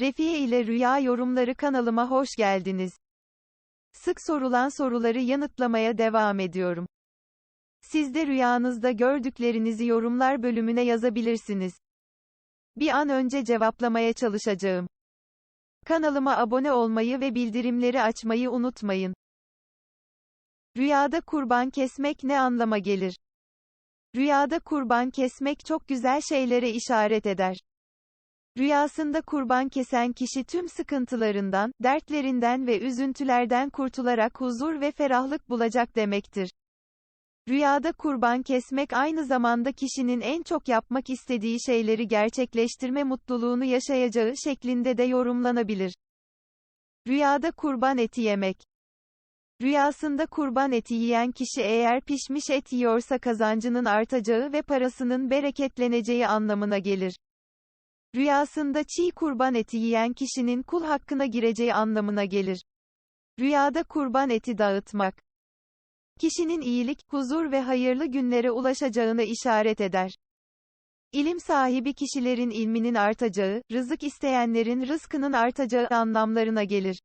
Refiye ile Rüya Yorumları kanalıma hoş geldiniz. Sık sorulan soruları yanıtlamaya devam ediyorum. Siz de rüyanızda gördüklerinizi yorumlar bölümüne yazabilirsiniz. Bir an önce cevaplamaya çalışacağım. Kanalıma abone olmayı ve bildirimleri açmayı unutmayın. Rüyada kurban kesmek ne anlama gelir? Rüyada kurban kesmek çok güzel şeylere işaret eder. Rüyasında kurban kesen kişi tüm sıkıntılarından, dertlerinden ve üzüntülerden kurtularak huzur ve ferahlık bulacak demektir. Rüyada kurban kesmek aynı zamanda kişinin en çok yapmak istediği şeyleri gerçekleştirme mutluluğunu yaşayacağı şeklinde de yorumlanabilir. Rüyada kurban eti yemek. Rüyasında kurban eti yiyen kişi eğer pişmiş et yiyorsa kazancının artacağı ve parasının bereketleneceği anlamına gelir. Rüyasında çiğ kurban eti yiyen kişinin kul hakkına gireceği anlamına gelir. Rüyada kurban eti dağıtmak. Kişinin iyilik, huzur ve hayırlı günlere ulaşacağını işaret eder. İlim sahibi kişilerin ilminin artacağı, rızık isteyenlerin rızkının artacağı anlamlarına gelir.